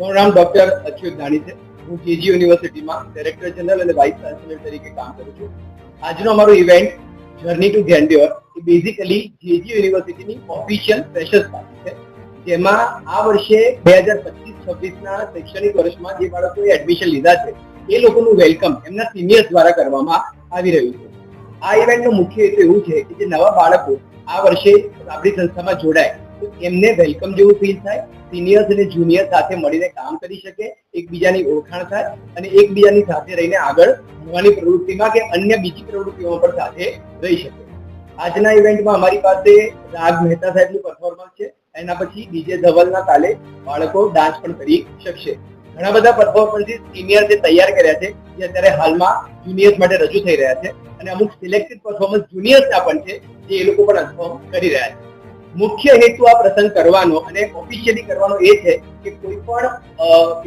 મારું ડોક્ટર અચ્યુત ધાણી છે હું જેજી યુનિવર્સિટીમાં ડાયરેક્ટર જનરલ અને વાઇસ ચાન્સેલર તરીકે કામ કરું છું. આજનો અમારો ઇવેન્ટ જર્ની ટુ ગ્રેન્ડ્યોર એ બેઝિકલી જેજી યુનિવર્સિટીની ઓફિશિયલ ફ્રેશર્સ પાર્ટી છે. જેમાં આ વર્ષે બે હજાર પચીસ છવ્વીસના શૈક્ષણિક વર્ષમાં જે બાળકોએ એડમિશન લીધા છે, એ લોકોનું વેલકમ એમના સિનિયર્સ દ્વારા કરવામાં આવી રહ્યું છે. આ ઇવેન્ટનો મુખ્ય હેતુ એવું છે કે જે નવા બાળકો આ વર્ષે આપણી સંસ્થામાં જોડાય, તો એમને વેલકમ જેવું ફીલ થાય સિનિયર્સ અને જુનિયર સાથે મળીને કામ કરી શકે, એકબીજાની ઓળખાણ થાય અને એકબીજાની સાથે રહીને આગળ ભણવાની પ્રવૃત્તિમાં કે અન્ય બીજી પ્રવૃત્તિઓમાં પણ સાથે રહી શકે. આજના ઇવેન્ટમાં અમારી પાસે રાગ મહેતા સાહેબનું પરફોર્મન્સ છે. એના પછી ડીજે ધવલના તાલે બાળકો ડાન્સ પણ કરી શકશે. ઘણા બધા પરફોર્મન્સીસ સિનિયર જે તૈયાર કર્યા છે, જે અત્યારે હાલમાં જુનિયર્સ માટે રજૂ થઈ રહ્યા છે અને અમુક સિલેક્ટેડ પરફોર્મન્સ જુનિયર્સના પણ છે, જે એ લોકો પણ અનુભવ કરી રહ્યા છે. મુખ્ય હેતુ આ પ્રસંગ કરવાનો અને ઓફિશિયલી કરવાનો એ છે કે કોઈ પણ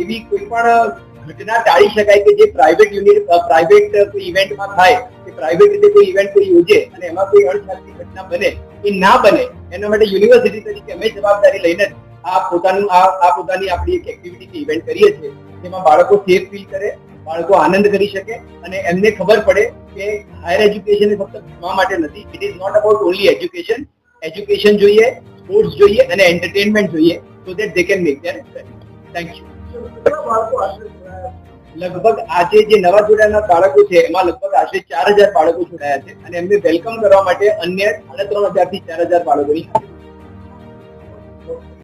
એવી કોઈ પણ ઘટના ટાળી શકાય કે જે પ્રાઇવેટ યુનિટ પ્રાઇવેટ કોઈ ઇવેન્ટમાં થાય, કે પ્રાઇવેટ રીતે કોઈ ઇવેન્ટ કોઈ યોજે અને એમાં કોઈ અણછાતી ઘટના બને, એ ના બને, એના માટે યુનિવર્સિટી તરીકે અમે જવાબદારી લઈને આ પોતાનું, આ આ પોતાની આપણી એક એક્ટિવિટી કે ઇવેન્ટ કરીએ છીએ, જેમાં બાળકો સેફ ફીલ કરે, બાળકો આનંદ કરી શકે અને એમને ખબર પડે કે હાયર એજ્યુકેશન એ ફક્ત ભણવા માટે નથી it is not about only education education જોઈએ સ્પોર્ટ્સ જોઈએ અને એન્ટરટેનમેન્ટ જોઈએ so that they can make their thank you લગભગ આજે જે નવા જોડાયેલા બાળકો છે, એમાં લગભગ આશરે ચાર હજાર બાળકો જોડાયા છે, અને એમને વેલકમ કરવા માટે અન્ય સાડા ત્રણ હજારથી ચાર હજાર બાળકોની